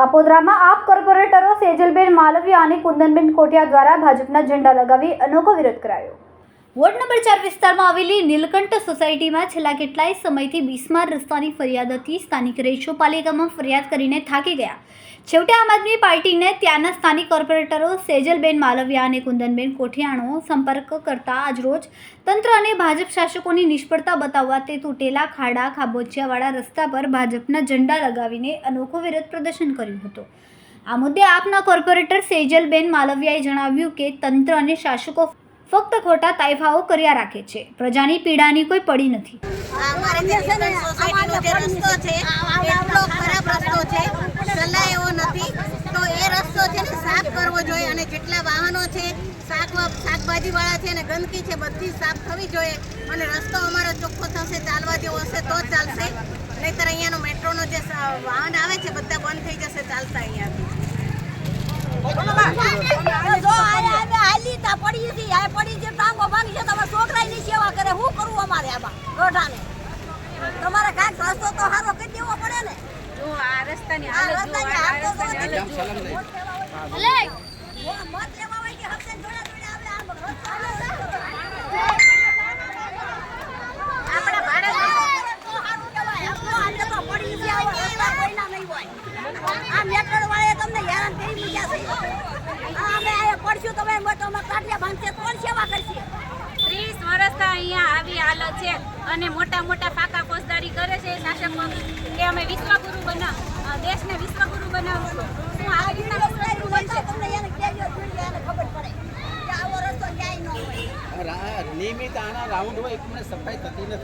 કાપોદ્રામાં આપ કોર્પોરેટરો સેજલબેન માલવિયા અને કુંદનબેન કોટિયા દ્વારા ભાજપના ઝંડા લગાવી અનોખો વિરોધ કરાયો. વોર્ડ નંબર ચાર વિસ્તારમાં આવેલી નીલકંઠ સોસાયટીમાં છેલ્લા કેટલાય સમયથી બિસ્માર રસ્તાની ફરિયાદ હતી. સ્થાનિક રેશો પાલિકામાં ફરિયાદ કરીને થાકી ગયા. છેવટે આમ આદમી પાર્ટીને ત્યાંના સ્થાનિક કોર્પોરેટરો સેજલબેન માલવિયા અને કુંદનબેન કોઠિયાણો સંપર્ક કરતા આજરોજ તંત્ર અને ભાજપ શાસકોની નિષ્ફળતા બતાવવા તે તૂટેલા ખાડા, ખાબોચિયાવાળા રસ્તા પર ભાજપના ઝંડા લગાવીને અનોખો વિરોધ પ્રદર્શન કર્યું હતું. આ મુદ્દે આપના કોર્પોરેટર સેજલબેન માલવિયાએ જણાવ્યું કે તંત્ર અને શાસકો ફક્ત ખોટા તાઇફાઓ કર્યા રાખે છે. પ્રજાની પીડાની કોઈ પડી નથી. રસ્તો છે એટલો ખરાબ રસ્તો છે. ચલાય એવો નથી. તો એ રસ્તો છે ને સાફ કરવો જોઈએ અને જેટલા વાહનો છે શાક શાકભાજીવાળા છે ને ગંદકી છે બધી સાફ થવી જોઈએ. અને રસ્તો અમારો ચોખ્ખો થશે ચાલવા જેવો હશે તો જ ચાલશે. નહીતર અહીંયાનો મેટ્રોનો જે વાહન આવે છે બધા બંધ થઈ જશે ચાલતા અહીંયાથી જો આયા અમે હાલી તા પડી હતી આ પડી છે ટાંગો ભાંગી છે તમારા છોકરાની સેવા કરે હું કરું ગોઠાને તમારે કાંઈક રસ્તો તો સારો કરી દેવો પડે ને જો આ રસ્તાની આ રસ્તાની હાલત જો તમે. મત લેવા હોય કે હપ્તે જોડે જોડે આવે આમ આપણા ભારત તો સારું કહેવાય. હપ્તો આજે તો પડી કોઈના નહીં હોય. આ મેટ્રો તમને હેરાન કરી દીધા છે. આ અમે અહીંયા પડશું તમે તો અમે કાઢ્યા ભાંગશે કોણ સેવા કરશે વર્ષથી અહીંયા આવી હાલત છે અને મોટા મોટા પાકા ફોજદારી કરે છે શાસકો કે અમે વિશ્વગુરુ બનાવ અ, દેશને વિશ્વગુરુ બનાવશું શું આવી રીતના નિયમિત આના રાઉન્ડ હોય એટલે સફાઈ થતી નથી